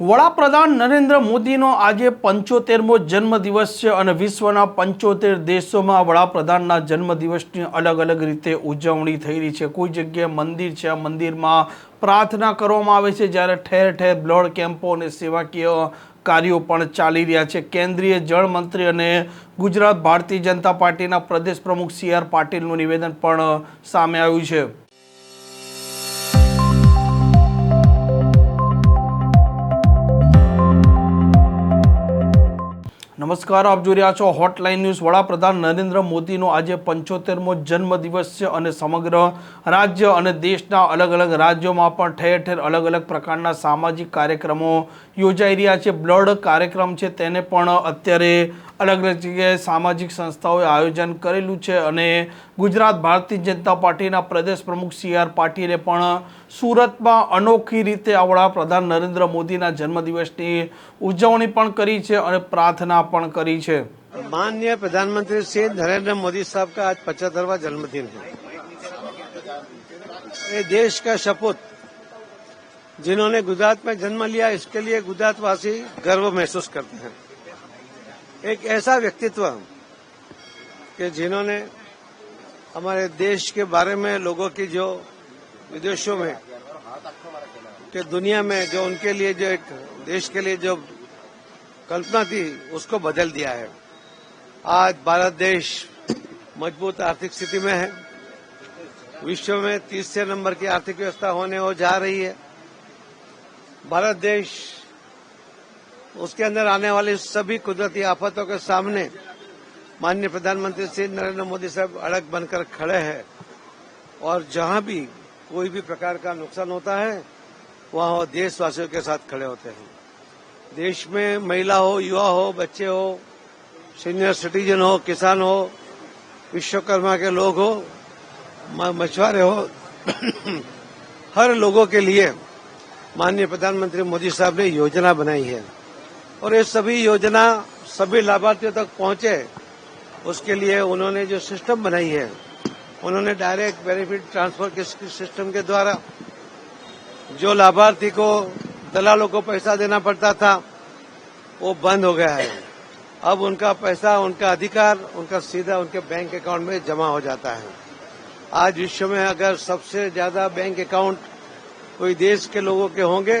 વડાપ્રધાન નરેન્દ્ર મોદીનો આજે પંચોતેરમો જન્મદિવસ છે અને વિશ્વના પંચોતેર દેશોમાં વડાપ્રધાનના જન્મદિવસની અલગ અલગ રીતે ઉજવણી થઈ રહી છે. કોઈ જગ્યાએ મંદિર છે, આ મંદિરમાં પ્રાર્થના કરવામાં આવે છે, જ્યારે ઠેર ઠેર બ્લડ કેમ્પો અને સેવાકીય કાર્યો પણ ચાલી રહ્યા છે. કેન્દ્રીય જળ મંત્રી અને ગુજરાત ભારતીય જનતા પાર્ટીના પ્રદેશ પ્રમુખ સી આર પાટીલનું નિવેદન પણ સામે આવ્યું છે. નમસ્કાર, આપ જોઈ રહ્યા છો હોટલાઇન ન્યૂઝ વડાપ્રધાન નરેન્દ્ર મોદીનો આજે પંચોતેરમો જન્મદિવસ છે અને સમગ્ર રાજ્ય અને દેશના અલગ અલગ રાજ્યોમાં પણ ઠેર ઠેર અલગ અલગ પ્રકારના સામાજિક કાર્યક્રમો યોજાઈ રહ્યા છે. બ્લડ કાર્યક્રમ છે, તેને પણ અત્યારે અલગ અલગ જગ્યાએ સામાજિક સંસ્થાઓએ આયોજન કરેલું છે અને ગુજરાત ભારતીય જનતા પાર્ટીના પ્રદેશ પ્રમુખ સી આર પાટીલે પણ સુરતમાં અનોખી રીતે આ વડાપ્રધાન નરેન્દ્ર મોદીના જન્મદિવસની ઉજવણી પણ કરી છે અને પ્રાર્થના પણ કરી છે माननीय प्रधानमंत्री श्री नरेंद्र मोदी साहब का आज पचहत्तरवा जन्मदिन है ये देश का शपूत जिन्होंने गुजरात में जन्म लिया इसके लिए गुजरातवासी गर्व महसूस करते हैं एक ऐसा व्यक्तित्व कि जिन्होंने हमारे देश के बारे में, लोगों की जो विदेशों में, कि दुनिया में जो उनके लिए जो एक देश के लिए जो कल्पना थी, उसको बदल दिया है। आज भारत देश मज़बूत आर्थिक स्थिति में है। विश्व में तीसरे नंबर की आर्थिक व्यवस्था होने हो जा रही है। भारत देश उसके अंदर आने वाली सभी कुदरती आफतों के सामने माननीय प्रधानमंत्री श्री नरेंद्र मोदी साहब अड़ग बनकर खड़े हैं। और जहाँ भी कोई भी प्रकार का नुकसान होता है, वहाँ वो देशवासियों के साथ खड़े होते हैं। देश में महिला हो, युवा हो, बच्चे हो, सीनियर सिटीजन हो, किसान हो, विश्वकर्मा के लोग हो मछुआरे हो, हर लोगों के लिए माननीय प्रधानमंत्री मोदी साहब ने योजना बनाई है। और ये सभी योजना सभी लाभार्थियों तक पहुँचे, उसके लिए उन्होंने जो सिस्टम बनाई है, उन्होंने डायरेक्ट बेनिफिट ट्रांसफ़र के सिस्टम के द्वारा जो लाभार्थी को दलालों को पैसा देना पड़ता था, वो बंद हो गया है। अब उनका पैसा, उनका अधिकार, उनका सीधा उनके बैंक अकाउंट में जमा हो जाता है। आज विश्व में अगर सबसे ज़्यादा बैंक अकाउंट कोई देश के लोगों के होंगे